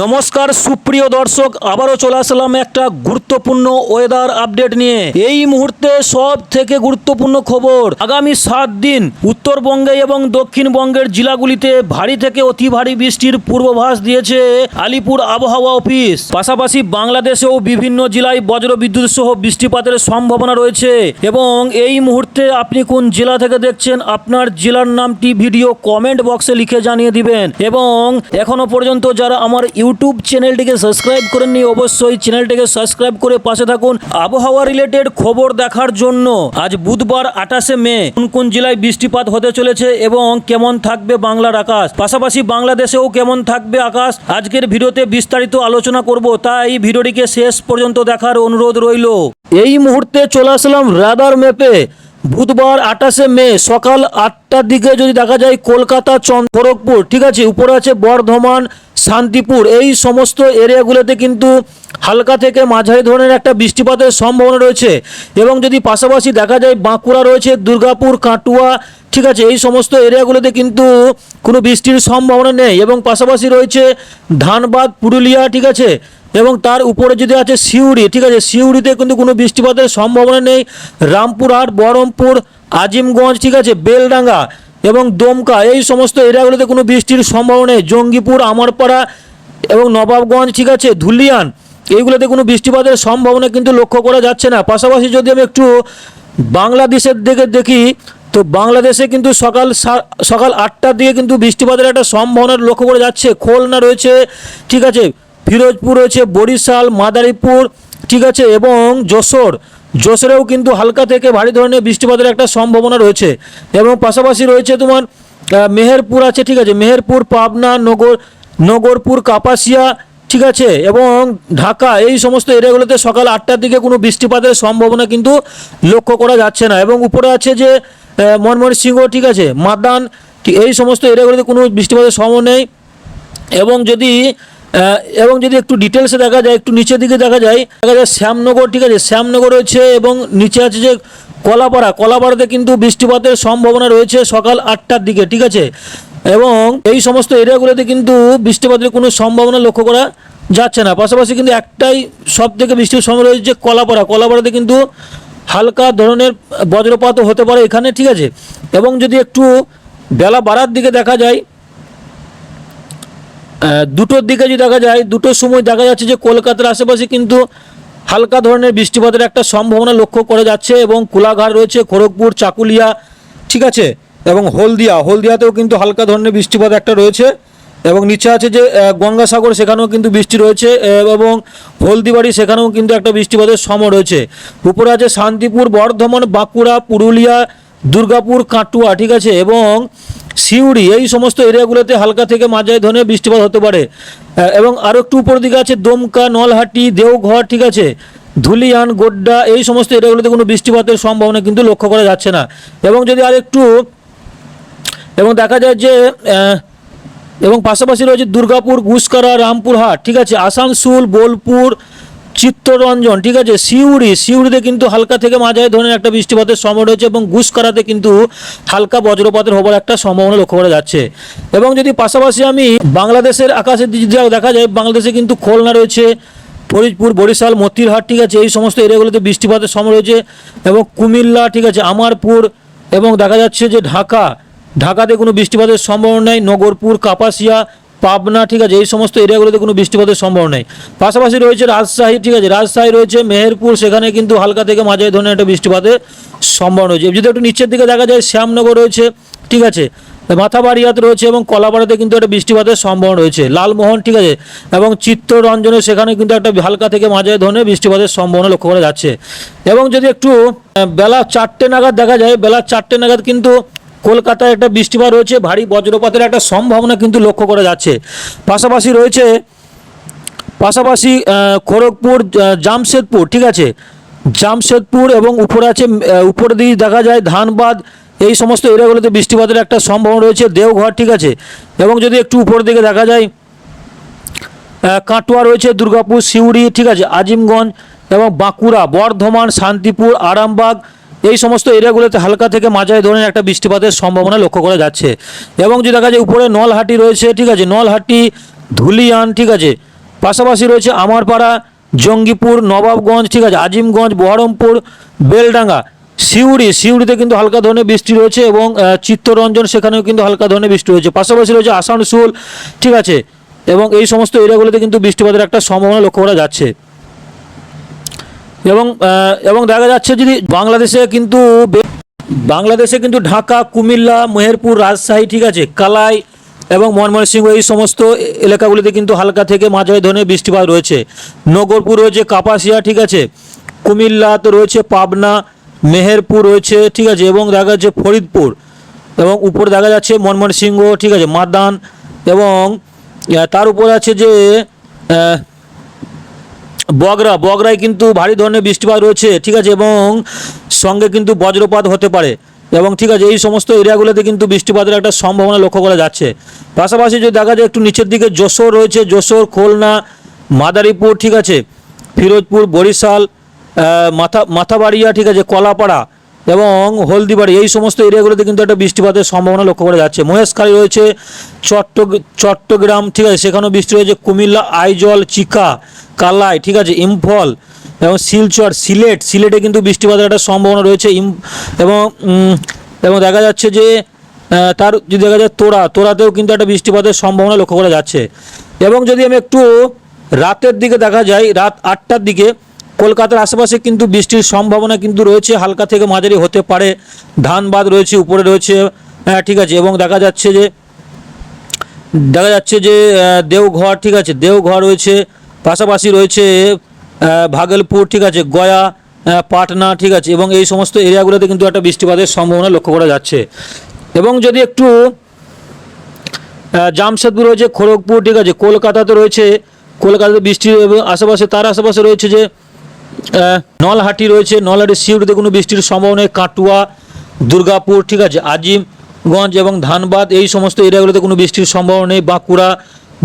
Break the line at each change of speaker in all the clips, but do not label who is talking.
নমস্কার সুপ্রিয় দর্শক আবারও চলে আসলাম একটা গুরুত্বপূর্ণ ওয়েদার আপডেট নিয়ে এই মুহূর্তে সব থেকে গুরুত্বপূর্ণ খবর আগামী সাত দিন উত্তরবঙ্গে এবং দক্ষিণবঙ্গের জেলাগুলিতে ভারী থেকে অতি ভারী বৃষ্টির পূর্বাভাস দিয়েছে আলিপুর আবহাওয়া অফিস পাশাপাশি বাংলাদেশেও বিভিন্ন জেলায় বজ্রবিদ্যুৎ সহ বৃষ্টিপাতের সম্ভাবনা রয়েছে এবং এই মুহূর্তে আপনি কোন জেলা থেকে দেখছেন আপনার জেলার নামটি ভিডিও কমেন্ট বক্সে লিখে জানিয়ে দিবেন এবং এখনো পর্যন্ত যারা আমার ইউটিউব চ্যানেলটিকে সাবস্ক্রাইব করে নিয়ে অবশ্যই চ্যানেলটিকে সাবস্ক্রাইব করে পাশে থাকুন আবহাওয়া রিলেটেড খবর দেখার জন্য আজ বুধবার আঠাশে মে কোন কোন জেলায় বৃষ্টিপাত হতে চলেছে এবং কেমন থাকবে বাংলার আকাশ পাশাপাশি বাংলাদেশেও কেমন থাকবে আকাশ আজকের ভিডিওতে বিস্তারিত আলোচনা করব তাই ভিডিওটিকে শেষ পর্যন্ত দেখার অনুরোধ রইল এই মুহূর্তে চলে আসলাম রাদার ম্যাপে বুধবার আঠাশে মে সকাল আটটার দিকে যদি দেখা যায় কলকাতা চন্দরকপুর ঠিক আছে উপরে আছে বর্ধমান শান্তিপুর এই সমস্ত এরিয়াগুলোতে কিন্তু হালকা থেকে মাঝারি ধরনের একটা বৃষ্টিপাতের সম্ভাবনা রয়েছে এবং যদি পাশাপাশি দেখা যায় বাঁকুড়া রয়েছে দুর্গাপুর কাটুয়া ঠিক আছে এই সমস্ত এরিয়াগুলোতে কিন্তু কোনো বৃষ্টির সম্ভাবনা নেই এবং পাশাপাশি রয়েছে ধানবাদ পুরুলিয়া ঠিক আছে এবং তার উপরে যদি আছে সিউড়ি ঠিক আছে সিউড়িতে কিন্তু কোনো বৃষ্টিপাতের সম্ভাবনা নেই রামপুরহাট বহরমপুর আজিমগঞ্জ ঠিক আছে বেলডাঙ্গা এবং দমকা এই সমস্ত এরিয়াগুলোতে কোনো বৃষ্টির সম্ভাবনা নেই জঙ্গিপুর আমারপাড়া এবং নবাবগঞ্জ ঠিক আছে ধুলিয়ান এইগুলোতে কোনো বৃষ্টিপাতের সম্ভাবনা কিন্তু লক্ষ্য করা যাচ্ছে না পাশাপাশি যদি আমি একটু বাংলাদেশের দিকে দেখি তো বাংলাদেশে কিন্তু সকাল সকাল আটটার দিকে কিন্তু বৃষ্টিপাতের একটা সম্ভাবনা লক্ষ্য করা যাচ্ছে খোলনা রয়েছে ঠিক আছে ফিরোজপুর রয়েছে বরিশাল মাদারীপুর ঠিক আছে এবং যশোর যশোরেও কিন্তু হালকা থেকে ভারী ধরনের বৃষ্টিপাতের একটা সম্ভাবনা রয়েছে এবং পাশাপাশি রয়েছে তোমার মেহেরপুর আছে ঠিক আছে মেহেরপুর পাবনা নগর নগরপুর কাপাসিয়া ঠিক আছে এবং ঢাকা এই সমস্ত এরিয়াগুলোতে সকাল আটটার দিকে কোনো বৃষ্টিপাতের সম্ভাবনা কিন্তু লক্ষ্য করা যাচ্ছে না এবং উপরে আছে যে মনমোহন সিংহ ঠিক আছে মাদান এই সমস্ত এরিয়াগুলোতে কোনো বৃষ্টিপাতের সম্ভাবনা নেই এবং যদি এবং যদি একটু ডিটেলসে দেখা যায় একটু নিচের দিকে দেখা যায় দেখা যায় শ্যামনগর ঠিক আছে শ্যামনগর রয়েছে এবং নিচে আছে যে কলাপাড়া কলাপাড়াতে কিন্তু বৃষ্টিপাতের সম্ভাবনা রয়েছে সকাল আটটার দিকে ঠিক আছে এবং এই সমস্ত এরিয়াগুলোতে কিন্তু বৃষ্টিপাতের কোনো সম্ভাবনা লক্ষ্য করা যাচ্ছে না পাশাপাশি কিন্তু একটাই সব থেকে বৃষ্টির সময় রয়েছে যে কলাপাড়া কলাপাড়াতে কিন্তু হালকা ধরনের বজ্রপাতও হতে পারে এখানে ঠিক আছে এবং যদি একটু বেলা বাড়ার দিকে দেখা যায় দুটোর দিকে যদি দেখা যায় দুটোর সময় দেখা যাচ্ছে যে কলকাতার আশেপাশে কিন্তু হালকা ধরনের বৃষ্টিপাতের একটা সম্ভাবনা লক্ষ্য করা যাচ্ছে এবং কোলাঘাট রয়েছে খড়গপুর চাকুলিয়া ঠিক আছে এবং হলদিয়া হলদিয়াতেও কিন্তু হালকা ধরনের বৃষ্টিপাত একটা রয়েছে এবং নিচে আছে যে গঙ্গাসাগর সেখানেও কিন্তু বৃষ্টি রয়েছে এবং হলদিবাড়ি সেখানেও কিন্তু একটা বৃষ্টিপাতের সম রয়েছে উপরে আছে শান্তিপুর বর্ধমান বাঁকুড়া পুরুলিয়া দুর্গাপুর কাটুয়া ঠিক আছে এবং সিউড়ি এই সমস্ত এরিয়াগুলোতে হালকা থেকে মাঝারি ধরনের বৃষ্টিপাত হতে পারে এবং আরও একটু উপর দিকে আছে দমকা নলহাটি দেওঘর ঠিক আছে ধুলিয়ান গোড্ডা এই সমস্ত এরিয়াগুলোতে কোনো বৃষ্টিপাতের সম্ভাবনা কিন্তু লক্ষ্য করা যাচ্ছে না এবং যদি আর একটু এবং দেখা যায় যে এবং পাশাপাশি রয়েছে দুর্গাপুর গুসকরা রামপুরহাট ঠিক আছে আসানসোল বোলপুর চিত্তরঞ্জন ঠিক আছে সিউড়ি সিউড়িতে কিন্তু হালকা থেকে মাঝারি ধরনের একটা বৃষ্টিপাতের সময় রয়েছে এবং গুসকরাতে কিন্তু হালকা বজ্রপাতের হবার একটা সম্ভাবনা লক্ষ্য করা যাচ্ছে এবং যদি পাশাপাশি আমি বাংলাদেশের আকাশের দিকে দেখা যায় বাংলাদেশে কিন্তু খোলনা রয়েছে ফরিদপুর বরিশাল মতিরহাট ঠিক আছে এই সমস্ত এরিয়াগুলোতে বৃষ্টিপাতের সময় রয়েছে এবং কুমিল্লা ঠিক আছে আমারপুর এবং দেখা যাচ্ছে যে ঢাকা ঢাকাতে কোনো বৃষ্টিপাতের সম্ভাবনা নেই নগরপুর কাপাসিয়া পাবনা ঠিক আছে এই সমস্ত এরিয়াগুলোতে কোনো বৃষ্টিপাতের সম্ভব নেই পাশাপাশি রয়েছে রাজশাহী ঠিক আছে রাজশাহী রয়েছে মেহেরপুর সেখানে কিন্তু হালকা থেকে মাঝারি ধরনের একটা বৃষ্টিপাতের সম্ভাবনা রয়েছে যদি একটু নিচের দিকে দেখা যায় শ্যামনগর রয়েছে ঠিক আছে মাথাবাড়িয়াত রয়েছে এবং কলাপাড়াতে কিন্তু একটা বৃষ্টিপাতের সম্ভাবনা রয়েছে লালমোহন ঠিক আছে এবং চিত্তরঞ্জনে সেখানে কিন্তু একটা হালকা থেকে মাঝারি ধরনের বৃষ্টিপাতের সম্ভাবনা লক্ষ্য করা যাচ্ছে এবং যদি একটু বেলা চারটে নাগাদ দেখা যায় বেলা চারটে নাগাদ কিন্তু কলকাতায় একটা বৃষ্টিপাত রয়েছে ভারী বজ্রপাতের একটা সম্ভাবনা কিন্তু লক্ষ্য করা যাচ্ছে পাশাপাশি রয়েছে পাশাপাশি খড়গপুর জামশেদপুর ঠিক আছে জামশেদপুর এবং উপরে আছে উপরে দিয়ে দেখা যায় ধানবাদ এই সমস্ত এরিয়াগুলোতে বৃষ্টিপাতের একটা সম্ভাবনা রয়েছে দেওঘর ঠিক আছে এবং যদি একটু উপরের দিকে দেখা যায় কাটোয়া রয়েছে দুর্গাপুর সিউড়ি ঠিক আছে আজিমগঞ্জ এবং বাঁকুড়া বর্ধমান শান্তিপুর আরামবাগ এই সমস্ত এরিয়াগুলোতে হালকা থেকে মাঝারি ধরনের একটা বৃষ্টিপাতের সম্ভাবনা লক্ষ্য করা যাচ্ছে এবং যে দেখা যায় উপরে নলহাটি রয়েছে ঠিক আছে নলহাটি ধুলিয়ান ঠিক আছে পাশাপাশি রয়েছে আমারপাড়া জঙ্গিপুর নবাবগঞ্জ ঠিক আছে আজিমগঞ্জ বহরমপুর বেলডাঙ্গা সিউড়ি সিউড়িতে কিন্তু হালকা ধরনের বৃষ্টি রয়েছে এবং চিত্তরঞ্জন সেখানেও কিন্তু হালকা ধরনের বৃষ্টি রয়েছে পাশাপাশি রয়েছে আসানসোল ঠিক আছে এবং এই সমস্ত এরিয়াগুলোতে কিন্তু বৃষ্টিপাতের একটা সম্ভাবনা লক্ষ্য করা যাচ্ছে এবং এবং দেখা যাচ্ছে যদি বাংলাদেশে কিন্তু বাংলাদেশে কিন্তু ঢাকা কুমিল্লা মেহেরপুর রাজশাহী ঠিক আছে কালাই এবং ময়মনসিংহ এই সমস্ত এলাকাগুলিতে কিন্তু হালকা থেকে মাঝারি ধরনের বৃষ্টিপাত রয়েছে নগরপুর রয়েছে কাপাসিয়া ঠিক আছে কুমিল্লা তো রয়েছে পাবনা মেহেরপুর রয়েছে ঠিক আছে এবং দেখা যাচ্ছে ফরিদপুর এবং উপর দেখা যাচ্ছে ময়মনসিংহ ঠিক আছে মাদান এবং তার উপর আছে যে বগরা বগরায় কিন্তু ভারী ধরনের বৃষ্টিপাত রয়েছে ঠিক আছে এবং সঙ্গে কিন্তু বজ্রপাত হতে পারে এবং ঠিক আছে এই সমস্ত এরিয়াগুলোতে কিন্তু বৃষ্টিপাতের একটা সম্ভাবনা লক্ষ্য করা যাচ্ছে পাশাপাশি যদি দেখা যায় একটু নিচের দিকে যশোর রয়েছে যশোর খুলনা মাদারীপুর ঠিক আছে ফিরোজপুর বরিশাল মাথা মাথাবাড়িয়া ঠিক আছে কলাপাড়া এবং হলদিবাড়ি এই সমস্ত এরিয়াগুলোতে কিন্তু একটা বৃষ্টিপাতের সম্ভাবনা লক্ষ্য করা যাচ্ছে মহেশখালী রয়েছে চট্ট চট্টগ্রাম ঠিক আছে সেখানেও বৃষ্টি রয়েছে কুমিল্লা আইজল চিকা কালাই ঠিক আছে ইম্ফল এবং শিলচর সিলেট সিলেটে কিন্তু বৃষ্টিপাতের একটা সম্ভাবনা রয়েছে এবং এবং দেখা যাচ্ছে যে তার যদি দেখা যায় তোরা তোরাতেও কিন্তু একটা বৃষ্টিপাতের সম্ভাবনা লক্ষ্য করা যাচ্ছে এবং যদি আমি একটু রাতের দিকে দেখা যায় রাত আটটার দিকে কলকাতার আশেপাশে কিন্তু বৃষ্টির সম্ভাবনা কিন্তু রয়েছে হালকা থেকে মাঝারি হতে পারে ধানবাদ রয়েছে উপরে রয়েছে হ্যাঁ ঠিক আছে এবং দেখা যাচ্ছে যে দেখা যাচ্ছে যে দেওঘর ঠিক আছে দেওঘর রয়েছে পাশাপাশি রয়েছে ভাগলপুর ঠিক আছে গয়া পাটনা ঠিক আছে এবং এই সমস্ত এরিয়াগুলোতে কিন্তু একটা বৃষ্টিপাতের সম্ভাবনা লক্ষ্য করা যাচ্ছে এবং যদি একটু জামশেদপুর রয়েছে খড়গপুর ঠিক আছে কলকাতাতে রয়েছে কলকাতাতে বৃষ্টি আশেপাশে তার আশেপাশে রয়েছে যে নলহাটি রয়েছে নলহাটি সিউড়িতে কোনো বৃষ্টির সম্ভাবনা কাটুয়া দুর্গাপুর ঠিক আছে আজিমগঞ্জ এবং ধানবাদ এই সমস্ত এরিয়াগুলোতে কোনো বৃষ্টির সম্ভাবনা নেই বাঁকুড়া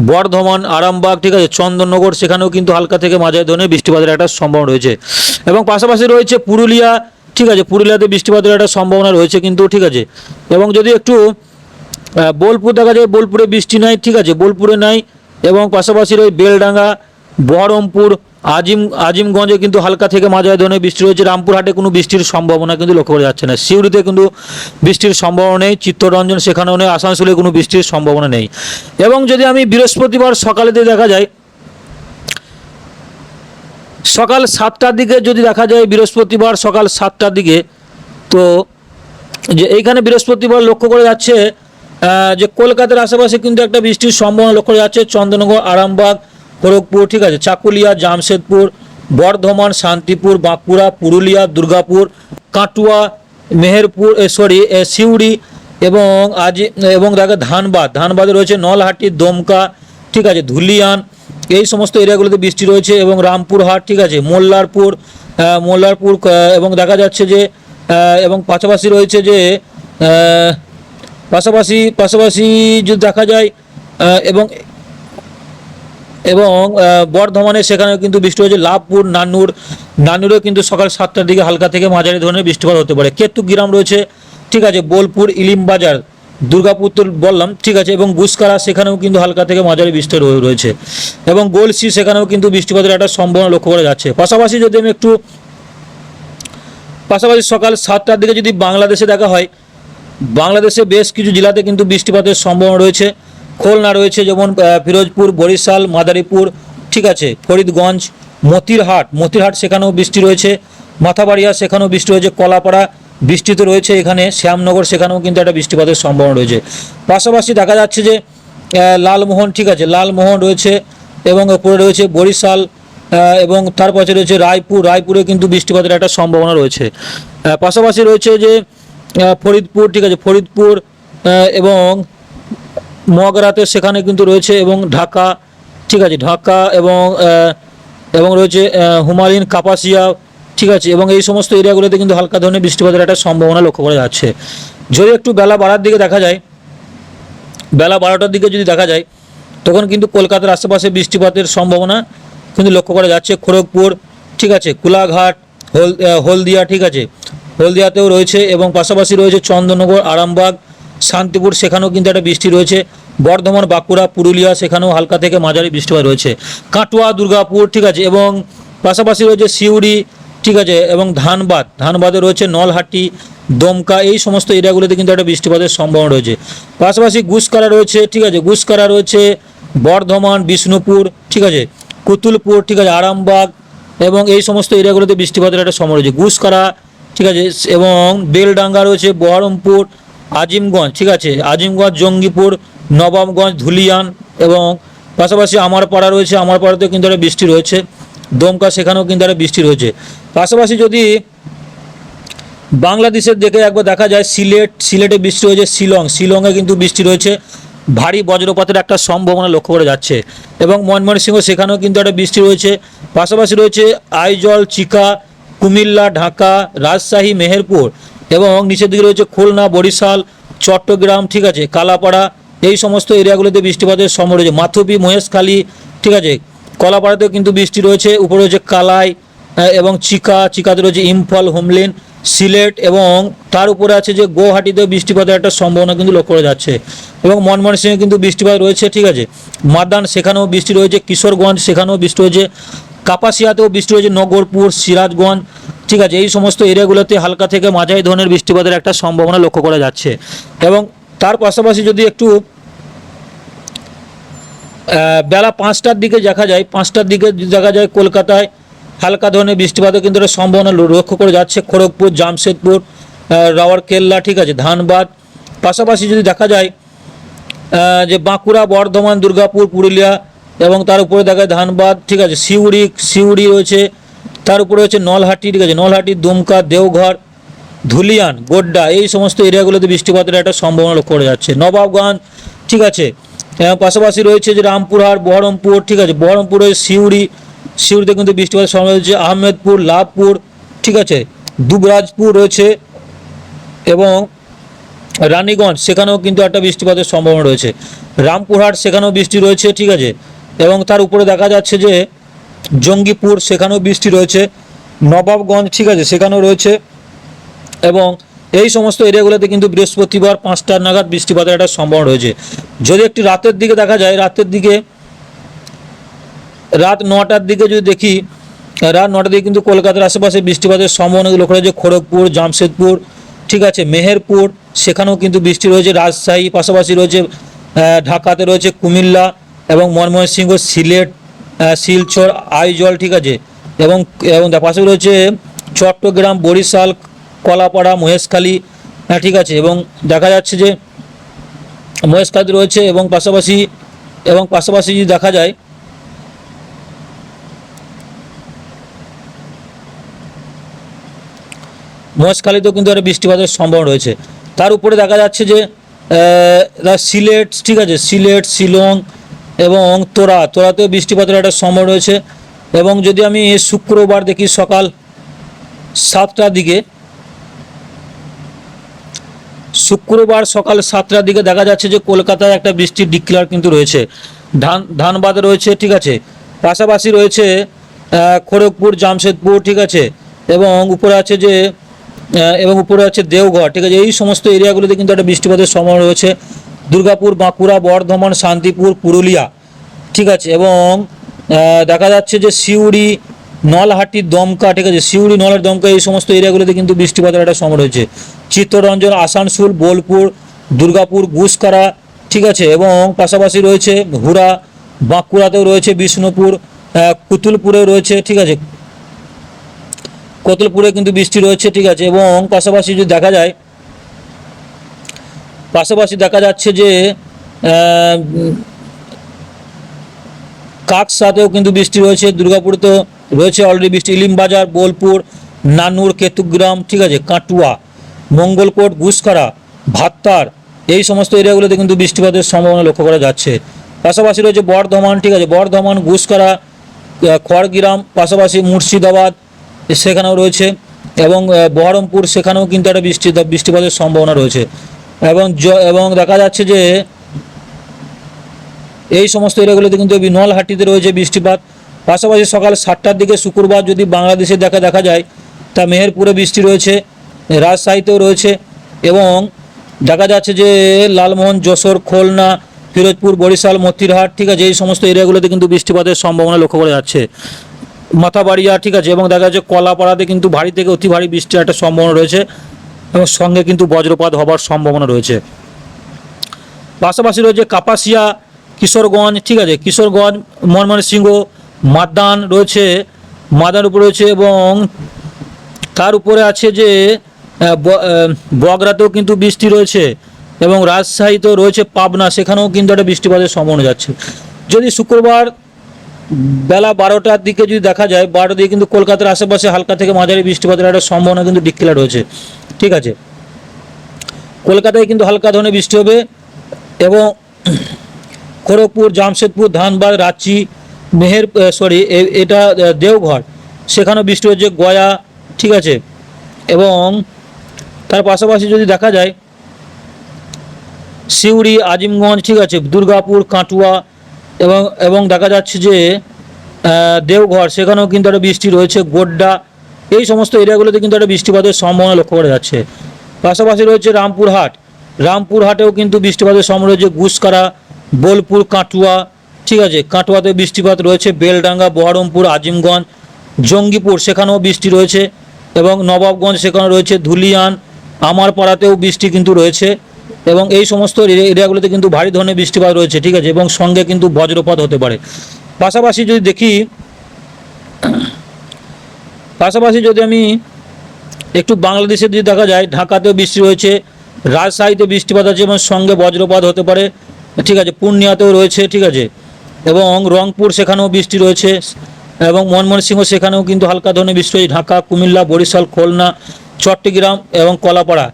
বর্ধমান আরামবাগ ঠিক আছে চন্দননগর সেখানেও কিন্তু হালকা থেকে মাঝারি ধরনের বৃষ্টিপাতের একটা সম্ভাবনা রয়েছে এবং পাশাপাশি রয়েছে পুরুলিয়া ঠিক আছে পুরুলিয়াতে বৃষ্টিপাতের একটা সম্ভাবনা রয়েছে কিন্তু ঠিক আছে এবং যদি একটু বোলপুর দেখা যায় বোলপুরে বৃষ্টি নাই ঠিক আছে বোলপুরে নাই এবং পাশাপাশি রয়েছে বেলডাঙ্গা বহরমপুর আজিম আজিমগঞ্জে কিন্তু হালকা থেকে মাঝারি ধরনের বৃষ্টি রয়েছে রামপুরহাটে কোনো বৃষ্টির সম্ভাবনা কিন্তু লক্ষ্য করা যাচ্ছে না সিউড়িতে কিন্তু বৃষ্টির সম্ভাবনা নেই চিত্তরঞ্জন সেখানেও নেই আসানসোলে কোনো বৃষ্টির সম্ভাবনা নেই এবং যদি আমি বৃহস্পতিবার সকালেতে দেখা যায় সকাল সাতটার দিকে যদি দেখা যায় বৃহস্পতিবার সকাল সাতটার দিকে তো যে এইখানে বৃহস্পতিবার লক্ষ্য করা যাচ্ছে যে কলকাতার আশেপাশে কিন্তু একটা বৃষ্টির সম্ভাবনা লক্ষ্য করা যাচ্ছে চন্দ্রনগর আরামবাগ খড়গপুর ঠিক আছে চাকুলিয়া জামশেদপুর বর্ধমান শান্তিপুর বাঁকুড়া পুরুলিয়া দুর্গাপুর কাটুয়া মেহেরপুর সরি সিউড়ি এবং আজ এবং দেখে ধানবাদ ধানবাদে রয়েছে নলহাটি দমকা ঠিক আছে ধুলিয়ান এই সমস্ত এরিয়াগুলোতে বৃষ্টি রয়েছে এবং রামপুরহাট ঠিক আছে মোল্লারপুর মোল্লারপুর এবং দেখা যাচ্ছে যে এবং পাশাপাশি রয়েছে যে পাশাপাশি পাশাপাশি যদি দেখা যায় এবং এবং বর্ধমানে সেখানেও কিন্তু বৃষ্টি হয়েছে লাভপুর নানুর নানুরেও কিন্তু সকাল সাতটার দিকে হালকা থেকে মাঝারি ধরনের বৃষ্টিপাত হতে পারে কেতু গ্রাম রয়েছে ঠিক আছে বোলপুর ইলিম বাজার দুর্গাপুর তো বললাম ঠিক আছে এবং গুসকারা সেখানেও কিন্তু হালকা থেকে মাঝারি বৃষ্টি রয়েছে এবং গোলসি সেখানেও কিন্তু বৃষ্টিপাতের একটা সম্ভাবনা লক্ষ্য করা যাচ্ছে পাশাপাশি যদি আমি একটু পাশাপাশি সকাল সাতটার দিকে যদি বাংলাদেশে দেখা হয় বাংলাদেশে বেশ কিছু জেলাতে কিন্তু বৃষ্টিপাতের সম্ভাবনা রয়েছে খুলনা রয়েছে যেমন ফিরোজপুর বরিশাল মাদারীপুর ঠিক আছে ফরিদগঞ্জ মতিরহাট মতিরহাট সেখানেও বৃষ্টি রয়েছে মাথাবাড়িয়া সেখানেও বৃষ্টি রয়েছে কলাপাড়া বৃষ্টি তো রয়েছে এখানে শ্যামনগর সেখানেও কিন্তু একটা বৃষ্টিপাতের সম্ভাবনা রয়েছে পাশাপাশি দেখা যাচ্ছে যে লালমোহন ঠিক আছে লালমোহন রয়েছে এবং ওপরে রয়েছে বরিশাল এবং তার পাশে রয়েছে রায়পুর রায়পুরে কিন্তু বৃষ্টিপাতের একটা সম্ভাবনা রয়েছে পাশাপাশি রয়েছে যে ফরিদপুর ঠিক আছে ফরিদপুর এবং মগরাতে সেখানে কিন্তু রয়েছে এবং ঢাকা ঠিক আছে ঢাকা এবং এবং রয়েছে হুমায়ুন কাপাসিয়া ঠিক আছে এবং এই সমস্ত এরিয়াগুলোতে কিন্তু হালকা ধরনের বৃষ্টিপাতের একটা সম্ভাবনা লক্ষ্য করা যাচ্ছে যদি একটু বেলা বাড়ার দিকে দেখা যায় বেলা বারোটার দিকে যদি দেখা যায় তখন কিন্তু কলকাতার আশেপাশে বৃষ্টিপাতের সম্ভাবনা কিন্তু লক্ষ্য করা যাচ্ছে খড়গপুর ঠিক আছে কুলাঘাট হল হলদিয়া ঠিক আছে হলদিয়াতেও রয়েছে এবং পাশাপাশি রয়েছে চন্দননগর আরামবাগ শান্তিপুর সেখানেও কিন্তু একটা বৃষ্টি রয়েছে বর্ধমান বাঁকুড়া পুরুলিয়া সেখানেও হালকা থেকে মাঝারি বৃষ্টিপাত রয়েছে কাটোয়া দুর্গাপুর ঠিক আছে এবং পাশাপাশি রয়েছে সিউড়ি ঠিক আছে এবং ধানবাদ ধানবাদে রয়েছে নলহাটি দমকা এই সমস্ত এরিয়াগুলোতে কিন্তু একটা বৃষ্টিপাতের সম্ভাবনা রয়েছে পাশাপাশি গুসকারা রয়েছে ঠিক আছে গুসকারা রয়েছে বর্ধমান বিষ্ণুপুর ঠিক আছে কুতুলপুর ঠিক আছে আরামবাগ এবং এই সমস্ত এরিয়াগুলোতে বৃষ্টিপাতের একটা সম্ভাবনা রয়েছে গুসকারা ঠিক আছে এবং বেলডাঙ্গা রয়েছে বহরমপুর আজিমগঞ্জ ঠিক আছে আজিমগঞ্জ জঙ্গিপুর নবাবগঞ্জ ধুলিয়ান এবং পাশাপাশি আমার পাড়া রয়েছে আমার পাড়াতেও কিন্তু একটা বৃষ্টি রয়েছে দমকা সেখানেও কিন্তু একটা বৃষ্টি রয়েছে পাশাপাশি যদি বাংলাদেশের দেখে একবার দেখা যায় সিলেট সিলেটে বৃষ্টি রয়েছে শিলং শিলংয়ে কিন্তু বৃষ্টি রয়েছে ভারী বজ্রপাতের একটা সম্ভাবনা লক্ষ্য করা যাচ্ছে এবং ময়মনসিংহ সিংহ সেখানেও কিন্তু একটা বৃষ্টি রয়েছে পাশাপাশি রয়েছে আইজল চিকা কুমিল্লা ঢাকা রাজশাহী মেহেরপুর এবং নিচের দিকে রয়েছে খুলনা বরিশাল চট্টগ্রাম ঠিক আছে কালাপাড়া এই সমস্ত এরিয়াগুলোতে বৃষ্টিপাতের সম্ভব রয়েছে মাথুবি মহেশখালী ঠিক আছে কলাপাড়াতেও কিন্তু বৃষ্টি রয়েছে উপরে রয়েছে কালাই এবং চিকা চিকাতে রয়েছে ইম্ফল হোমলেন সিলেট এবং তার উপরে আছে যে গৌহাটিতেও বৃষ্টিপাতের একটা সম্ভাবনা কিন্তু লক্ষ্য করা যাচ্ছে এবং মনমোহন সিংয়ে কিন্তু বৃষ্টিপাত রয়েছে ঠিক আছে মাদান সেখানেও বৃষ্টি রয়েছে কিশোরগঞ্জ সেখানেও বৃষ্টি রয়েছে কাপাসিয়াতেও বৃষ্টি হয়েছে নগরপুর সিরাজগঞ্জ ঠিক আছে এই সমস্ত এরিয়াগুলোতে হালকা থেকে মাঝারি ধরনের বৃষ্টিপাতের একটা সম্ভাবনা লক্ষ্য করা যাচ্ছে এবং তার পাশাপাশি যদি একটু বেলা পাঁচটার দিকে দেখা যায় পাঁচটার দিকে দেখা যায় কলকাতায় হালকা ধরনের বৃষ্টিপাতও কিন্তু একটা সম্ভাবনা লক্ষ্য করে যাচ্ছে খড়গপুর জামশেদপুর রাওয়ারকেল্লা ঠিক আছে ধানবাদ পাশাপাশি যদি দেখা যায় যে বাঁকুড়া বর্ধমান দুর্গাপুর পুরুলিয়া এবং তার উপরে দেখা যায় ধানবাদ ঠিক আছে সিউড়ি সিউড়ি রয়েছে তার উপরে হচ্ছে নলহাটি ঠিক আছে নলহাটি দুমকা দেওঘর ধুলিয়ান গোড্ডা এই সমস্ত এরিয়াগুলোতে বৃষ্টিপাতের একটা সম্ভাবনা লক্ষ্য করা যাচ্ছে নবাবগঞ্জ ঠিক আছে পাশাপাশি রয়েছে যে রামপুরহাট বহরমপুর ঠিক আছে রয়েছে সিউড়ি সিউড়িতে কিন্তু বৃষ্টিপাতের সম্ভাবনা রয়েছে আহমেদপুর লাভপুর ঠিক আছে দুবরাজপুর রয়েছে এবং রানীগঞ্জ সেখানেও কিন্তু একটা বৃষ্টিপাতের সম্ভাবনা রয়েছে রামপুরহাট সেখানেও বৃষ্টি রয়েছে ঠিক আছে এবং তার উপরে দেখা যাচ্ছে যে জঙ্গিপুর সেখানেও বৃষ্টি রয়েছে নবাবগঞ্জ ঠিক আছে সেখানেও রয়েছে এবং এই সমস্ত এরিয়াগুলোতে কিন্তু বৃহস্পতিবার পাঁচটা নাগাদ বৃষ্টিপাতের একটা সম্ভাবনা রয়েছে যদি একটি রাতের দিকে দেখা যায় রাতের দিকে রাত নটার দিকে যদি দেখি রাত নটার দিকে কিন্তু কলকাতার আশেপাশে বৃষ্টিপাতের সম্ভাবনা লক্ষ্য রয়েছে খড়গপুর জামশেদপুর ঠিক আছে মেহেরপুর সেখানেও কিন্তু বৃষ্টি রয়েছে রাজশাহী পাশাপাশি রয়েছে ঢাকাতে রয়েছে কুমিল্লা এবং মনমোহন সিংহ সিলেট শিলচর আইজল ঠিক আছে এবং এবং পাশে রয়েছে চট্টগ্রাম বরিশাল কলাপাড়া মহেশখালী হ্যাঁ ঠিক আছে এবং দেখা যাচ্ছে যে মহেশখালী রয়েছে এবং পাশাপাশি এবং পাশাপাশি যদি দেখা যায় মহেশখালীতেও কিন্তু একটা বৃষ্টিপাতের সম্ভাবনা রয়েছে তার উপরে দেখা যাচ্ছে যে সিলেট ঠিক আছে সিলেট শিলং এবং তোরা তোরাতেও বৃষ্টিপাতের একটা সময় রয়েছে এবং যদি আমি শুক্রবার দেখি সকাল সাতটার দিকে শুক্রবার সকাল সাতটার দিকে দেখা যাচ্ছে যে কলকাতায় একটা বৃষ্টির ডিক্লার কিন্তু রয়েছে ধান ধানবাদ রয়েছে ঠিক আছে পাশাপাশি রয়েছে খড়গপুর জামশেদপুর ঠিক আছে এবং উপরে আছে যে এবং উপরে আছে দেওঘর ঠিক আছে এই সমস্ত এরিয়াগুলোতে কিন্তু একটা বৃষ্টিপাতের সময় রয়েছে দুর্গাপুর বাঁকুড়া বর্ধমান শান্তিপুর পুরুলিয়া ঠিক আছে এবং দেখা যাচ্ছে যে সিউড়ি নলহাটির দমকা ঠিক আছে সিউড়ি নলের দমকা এই সমস্ত এরিয়াগুলোতে কিন্তু বৃষ্টিপাতের একটা সময় রয়েছে চিত্তরঞ্জন আসানসোল বোলপুর দুর্গাপুর গুসকারা ঠিক আছে এবং পাশাপাশি রয়েছে হুরা বাঁকুড়াতেও রয়েছে বিষ্ণুপুর কুতুলপুরে রয়েছে ঠিক আছে কতুলপুরে কিন্তু বৃষ্টি রয়েছে ঠিক আছে এবং পাশাপাশি যদি দেখা যায় পাশাপাশি দেখা যাচ্ছে যে সাথেও কিন্তু বৃষ্টি রয়েছে তো রয়েছে অলরেডি বৃষ্টি ইলিমবাজার বোলপুর নানুর কেতুগ্রাম ঠিক আছে কাটুয়া মঙ্গলকোট গুসখারা ভাত্তার এই সমস্ত এরিয়াগুলোতে কিন্তু বৃষ্টিপাতের সম্ভাবনা লক্ষ্য করা যাচ্ছে পাশাপাশি রয়েছে বর্ধমান ঠিক আছে বর্ধমান গুসখারা খড়গ্রাম পাশাপাশি মুর্শিদাবাদ সেখানেও রয়েছে এবং বহরমপুর সেখানেও কিন্তু একটা বৃষ্টি বৃষ্টিপাতের সম্ভাবনা রয়েছে এবং এবং দেখা যাচ্ছে যে এই সমস্ত এরিয়াগুলোতে কিন্তু নল হাটিতে রয়েছে বৃষ্টিপাত পাশাপাশি সকাল সাতটার দিকে শুক্রবার যদি বাংলাদেশে দেখা দেখা যায় তা মেহেরপুরে বৃষ্টি রয়েছে রাজশাহীতেও রয়েছে এবং দেখা যাচ্ছে যে লালমোহন যশোর খুলনা ফিরোজপুর বরিশাল মতিরহাট ঠিক আছে এই সমস্ত এরিয়াগুলোতে কিন্তু বৃষ্টিপাতের সম্ভাবনা লক্ষ্য করা যাচ্ছে মাথাবাড়িয়া ঠিক আছে এবং দেখা যাচ্ছে কলাপাড়াতে কিন্তু ভারী থেকে অতি ভারী বৃষ্টির একটা সম্ভাবনা রয়েছে এবং সঙ্গে কিন্তু বজ্রপাত হবার সম্ভাবনা রয়েছে পাশাপাশি রয়েছে কাপাসিয়া কিশোরগঞ্জ ঠিক আছে কিশোরগঞ্জ মনমনসিংহ মাদান রয়েছে মাদার উপরে রয়েছে এবং তার উপরে আছে যে বগরাতেও কিন্তু বৃষ্টি রয়েছে এবং রাজশাহীতেও রয়েছে পাবনা সেখানেও কিন্তু একটা বৃষ্টিপাতের সম্ভাবনা যাচ্ছে যদি শুক্রবার বেলা বারোটার দিকে যদি দেখা যায় বারোটা দিকে কিন্তু কলকাতার আশেপাশে হালকা থেকে মাঝারি বৃষ্টিপাতের একটা সম্ভাবনা কিন্তু ডিক্লেয়ার রয়েছে ঠিক আছে কলকাতায় কিন্তু হালকা ধরনের বৃষ্টি হবে এবং খড়গপুর জামশেদপুর ধানবাদ রাঁচি মেহের সরি এটা দেওঘর সেখানেও বৃষ্টি হচ্ছে গয়া ঠিক আছে এবং তার পাশাপাশি যদি দেখা যায় সিউড়ি আজিমগঞ্জ ঠিক আছে দুর্গাপুর কাটুয়া এবং এবং দেখা যাচ্ছে যে দেওঘর সেখানেও কিন্তু একটা বৃষ্টি রয়েছে গোড্ডা এই সমস্ত এরিয়াগুলোতে কিন্তু একটা বৃষ্টিপাতের সম্ভাবনা লক্ষ্য করা যাচ্ছে পাশাপাশি রয়েছে রামপুরহাট রামপুরহাটেও কিন্তু বৃষ্টিপাতের সম্ভাবনা রয়েছে গুসকারা বোলপুর কাটুয়া ঠিক আছে কাটুয়াতে বৃষ্টিপাত রয়েছে বেলডাঙ্গা বহরমপুর আজিমগঞ্জ জঙ্গিপুর সেখানেও বৃষ্টি রয়েছে এবং নবাবগঞ্জ সেখানে রয়েছে ধুলিয়ান আমার পাড়াতেও বৃষ্টি কিন্তু রয়েছে এবং এই সমস্ত এরিয়াগুলোতে কিন্তু ভারী ধরনের বৃষ্টিপাত রয়েছে ঠিক আছে এবং সঙ্গে কিন্তু বজ্রপাত হতে পারে পাশাপাশি যদি দেখি পাশাপাশি যদি আমি একটু বাংলাদেশের দিকে দেখা যায় ঢাকাতেও বৃষ্টি রয়েছে রাজশাহীতে বৃষ্টিপাত আছে এবং সঙ্গে বজ্রপাত হতে পারে ঠিক আছে পূর্ণিয়াতেও রয়েছে ঠিক আছে এবং রংপুর সেখানেও বৃষ্টি রয়েছে এবং মনমোহনসিংহ সেখানেও কিন্তু হালকা ধরনের বৃষ্টি হয়েছে ঢাকা কুমিল্লা বরিশাল খুলনা চট্টগ্রাম এবং কলাপাড়া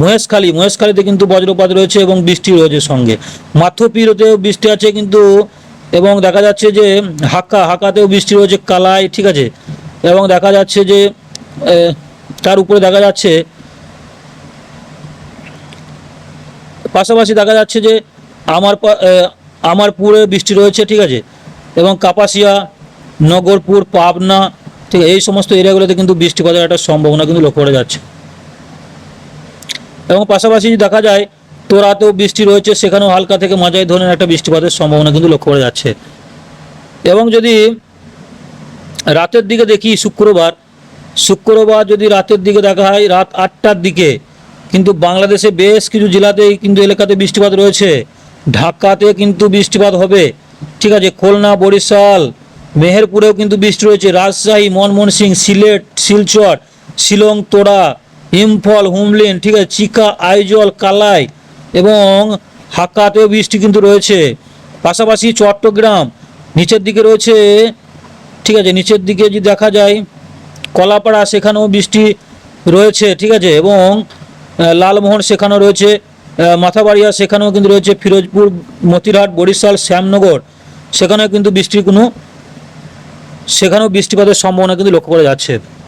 মহেশখালী মহেশখালীতে কিন্তু বজ্রপাত রয়েছে এবং বৃষ্টি রয়েছে সঙ্গে মাথোপিরতেও বৃষ্টি আছে কিন্তু এবং দেখা যাচ্ছে যে হাক্কা হাকাতেও বৃষ্টি রয়েছে কালাই ঠিক আছে এবং দেখা যাচ্ছে যে তার উপরে দেখা যাচ্ছে পাশাপাশি দেখা যাচ্ছে যে আমার আমার পুরে বৃষ্টি রয়েছে ঠিক আছে এবং কাপাসিয়া নগরপুর পাবনা ঠিক এই সমস্ত এরিয়াগুলোতে কিন্তু বৃষ্টিপাতের একটা সম্ভাবনা কিন্তু লক্ষ্য করা যাচ্ছে এবং পাশাপাশি দেখা যায় তো রাতেও বৃষ্টি রয়েছে সেখানেও হালকা থেকে মাঝারি ধরনের একটা বৃষ্টিপাতের সম্ভাবনা কিন্তু লক্ষ্য করা যাচ্ছে এবং যদি রাতের দিকে দেখি শুক্রবার শুক্রবার যদি রাতের দিকে দেখা হয় রাত আটটার দিকে কিন্তু বাংলাদেশে বেশ কিছু জেলাতেই কিন্তু এলাকাতে বৃষ্টিপাত রয়েছে ঢাকাতে কিন্তু বৃষ্টিপাত হবে ঠিক আছে খুলনা বরিশাল মেহেরপুরেও কিন্তু বৃষ্টি রয়েছে রাজশাহী মনমোহন সিং সিলেট শিলচর শিলং তোড়া ইম্ফল হুমলিন ঠিক আছে চিকা আইজল কালাই এবং হাকাতেও বৃষ্টি কিন্তু রয়েছে পাশাপাশি চট্টগ্রাম নিচের দিকে রয়েছে ঠিক আছে নিচের দিকে যদি দেখা যায় কলাপাড়া সেখানেও বৃষ্টি রয়েছে ঠিক আছে এবং লালমোহন সেখানেও রয়েছে মাথাবাড়িয়া সেখানেও কিন্তু রয়েছে ফিরোজপুর মতিরহাট বরিশাল শ্যামনগর সেখানেও কিন্তু বৃষ্টির কোনো সেখানেও বৃষ্টিপাতের সম্ভাবনা কিন্তু লক্ষ্য করা যাচ্ছে